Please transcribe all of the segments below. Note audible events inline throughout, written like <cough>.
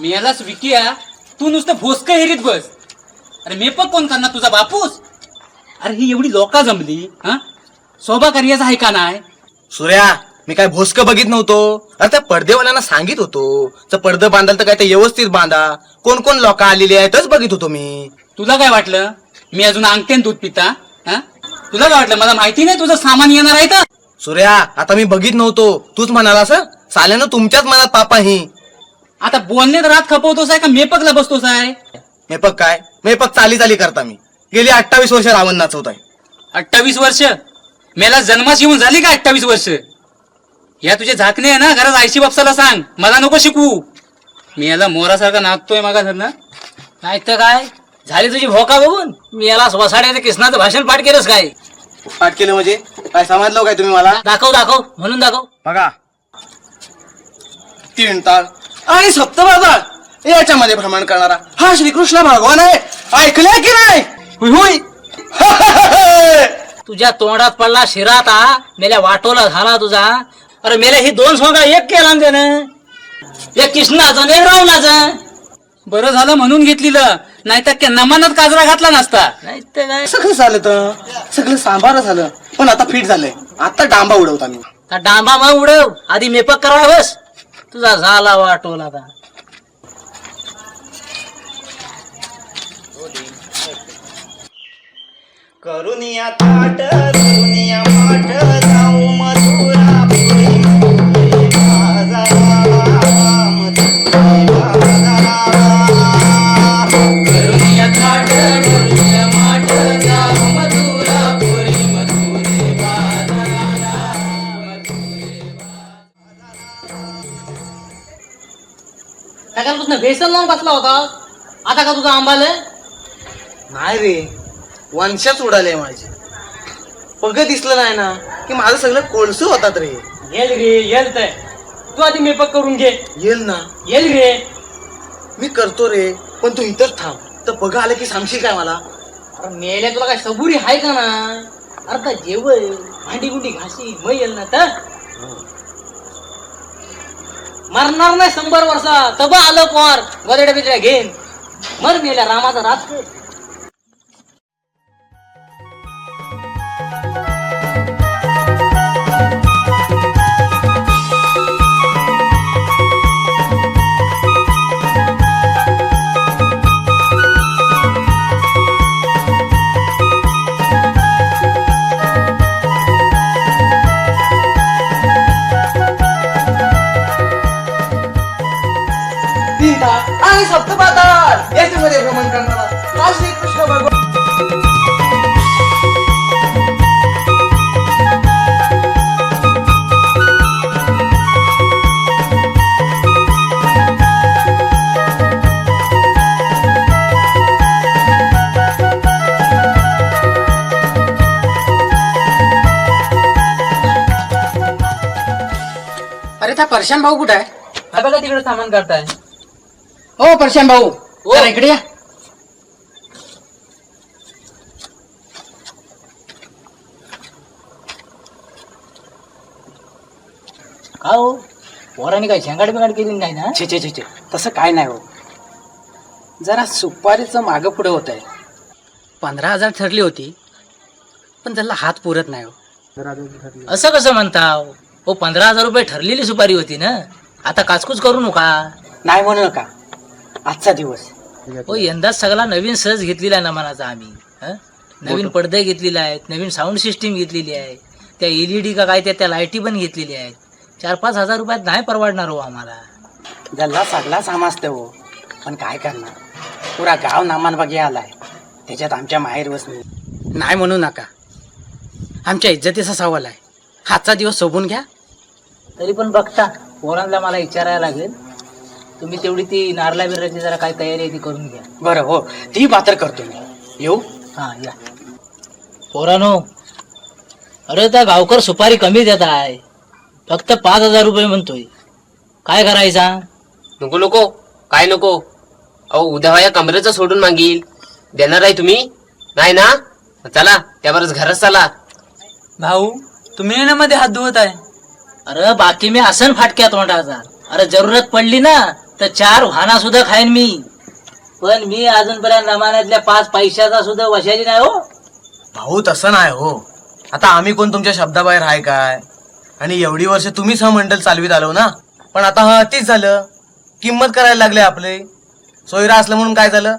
मी यालाच विकिया. तू नुसतं भोसक हेरीत बस. अरे मेपक कोण करणार? तुझा बापूस? अरे ही एवढी लोका जमली हा? शोभा कार्याचा आहे का नाही? सूर्या मी काय भोसक बघित नव्हतो. अरे त्या पडदेवाल्यांना सांगित होतो. तर पडदं बांधाल तर काय ते व्यवस्थित बांधा. कोण कोण लोक आलेली आहेतच बघित होतो मी. तुला काय वाटलं? मी अजून अंगठ्यान दूध पिता हा? तुला काय वाटलं? मला माहिती नाही तुझं सामान येणार आहे का सूर्या आता मी बघित नव्हतो. तूच म्हणाला सर साल्यानं तुमच्याच मनात पापा ही आता बोलण्यात रात खपवतोस आहे का? मेपकला बसतोस आहे. मेपक काय? मेपक चाली चाली करता मी. गेली अठ्ठावीस वर्ष रावण नाचवत आहे. अठ्ठावीस वर्ष? मेला जन्मास येऊन झाली का अठ्ठावीस वर्ष? या तुझे झाकणे आहे ना घरात आयशी बापसाला सांग. मला नको शिकवू. मी याला मोरासारखा नाचतोय मागा धरणं नाही तर काय? झाली तुझी भोका बघून? मी याला वसाड्याचं कृष्णाचं भाषण पाठ केलंस काय? पाठ केलं म्हणजे? काय समजलं काय तुम्ही मला? दाखव दाखव. म्हणून दाखव. बघा. तीन ताळ आणि सप्तमाताळ याच्यामध्ये भ्रमण करणारा हा श्रीकृष्ण भगवान आहे. ऐकलंय की नाही? हुई <laughs> तुझ्या तोंडात पडला शिरात हा मेल्या वाटोला झाला तुझा. अरे मेल्या ही दोन सोंगा एक केला ना त्यानं. एक कृष्णाचं एक रावणाचं. बरं झालं म्हणून घेतलेलं. नाहीतर त्या नमानात काजरा घातला नसता. नाही तर काय? सगळं झालं तर. सगळं सांभार झालं. पण आता फिट झालंय. आता डांबा उडवता मी. डांबा मग उडव. आधी मेपक करा बस. तुझा झाला वाटोला आता. करुनिया ताट करुनिया तुझं बेसन लावून बसला होता? आता का तुझा आंबाल नाही रे वंशच उडाले माझे. पग दिसलं नाही ना की माझं सगळं कोळसू होतात रे. येल रे येल तर तू आधी मेपक करून घे. येईल ना. येल रे मी करतो रे पण तू इथंच थांब. तर बघा आलं की सांगशील काय मला? अरे मेल्या तुला काय सबुरी आहे का ना? अरे जेवण भांडी गुंडी घासी मग येईल ना तर? मरणार नाही शंभर वर्षा तब आलं कोर गोदड्या बिदड्या घेईन. मर मेल्या रामाचा रात आणि सप्तपाताळ याच्यामध्ये भ्रमण करणारा हा श्रीकृष्ण भगवान. अरे त्या परशान भाऊ कुठे आहे? बघा तिकडे सामान काढताय. हो परशान भाऊ जरा इकडे या. का हो? पोराने काय शेंगाड बिंगाड केली नाही ना? छे छे छे छे. तसं काय नाही हो. जरा सुपारीचं मागं पुढे होत आहे. पंधरा हजार ठरली होती पण त्याला हात पुरत नाही हो. असं कसं म्हणता हो? पंधरा हजार रुपये ठरलेली सुपारी होती ना? आता काचकूच करू नका. नाही म्हणू नका. आजचा दिवस. हो यंदा सगळा नवीन सहज घेतलेला आहे ना मनाचा आम्ही. हं? नवीन पडदे घेतलेले आहेत नवीन साऊंड सिस्टीम घेतलेली आहे. त्या एलईडी का काय त्या त्या लाईटी पण घेतलेल्या आहेत. चार पाच हजार रुपयात नाही परवडणार हो आम्हाला. गल्ला सगळा समजते हो. पण काय करणार? पुरा गाव नामान बघे आलाय. त्याच्यात आमच्या माहेर वसनी नाही म्हणू नका. आमच्या इज्जतीचा सवाल आहे. हातचा दिवस सोबून घ्या. तरी पण बघता पोरांना मला विचारायला लागेल. तुम्ही तेवढी ती नारला बिरल्याची जरा काय तयारी आहे ती करून घ्या. बरं हो. ती पात्र करतो मी. येऊ? हा या. पोरानो अरे त्या गावकर सुपारी कमी देत आहे. फक्त पाच हजार रुपये म्हणतोय. काय करायचा? नको नको. काय नको? अहो उद्या या कमरेचं सोडून मागील. देणार आहे तुम्ही? नाही ना? चला त्यावरच घरच चला. भाऊ तुम्ही मध्ये हात धुवत आहे. अरे बाकी मी असन फाटक्या तोंडाचा. अरे जरूरत पडली ना. तर चार वाहना सुद्धा खाईन मी. पण मी अजूनपर्यंत नमान्यातल्या पाच पैशाचा सुद्धा वशाली नाही हो. भाऊ तसं नाही हो. आता आम्ही कोण तुमच्या शब्दाबाहेर आहे काय? आणि एवढी वर्ष तुम्हीच हा मंडल चालवीत आलो ना? पण आता हा अतिच झालं. किंमत करायला लागले आपले. सोयरा असलं म्हणून काय झालं?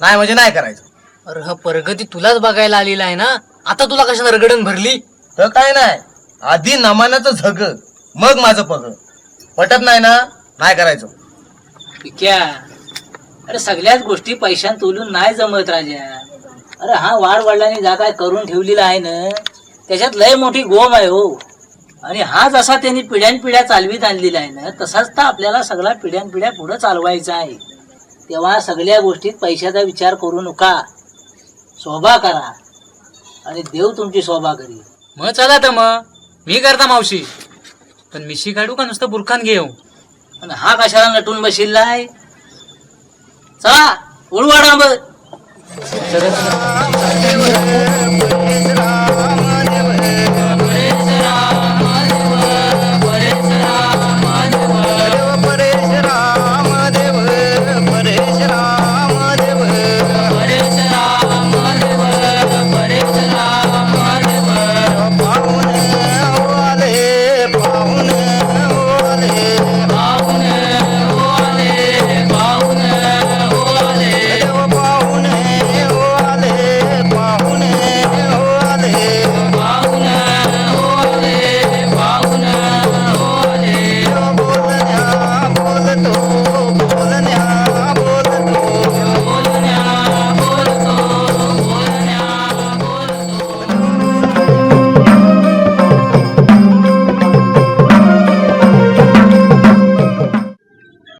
नाही म्हणजे नाही करायचं. अरे हा प्रगती तुलाच बघायला आलेला आहे ना? आता तुला कशाला रगडण भरली? तर काय नाही. आधी नमानाचं झग मग माझं पग. पटत नाही ना? नाही करायचं. पिक्या अरे सगळ्याच गोष्टी पैशान तोलून नाही जमत राजा. अरे हा वाढ वडिलांनी जा काय करून ठेवलेला आहे ना त्याच्यात लय मोठी गोम आहे हो. आणि हा जसा त्यांनी पिढ्यान पिढ्या चालवीत आणलेला आहे ना तसाच तर आपल्याला सगळा पिढ्यान पिढ्या पुढे चालवायचा आहे. तेव्हा सगळ्या गोष्टीत पैशाचा विचार करू नका. शोभा करा. आणि देव तुमची शोभा करी मग चला तर मग. मी करता मावशी. पण मिशी काढू का नुसतं बुरखान घेऊ आणि हा कशाला नटून बशिल्लाय चला उडवाडा मग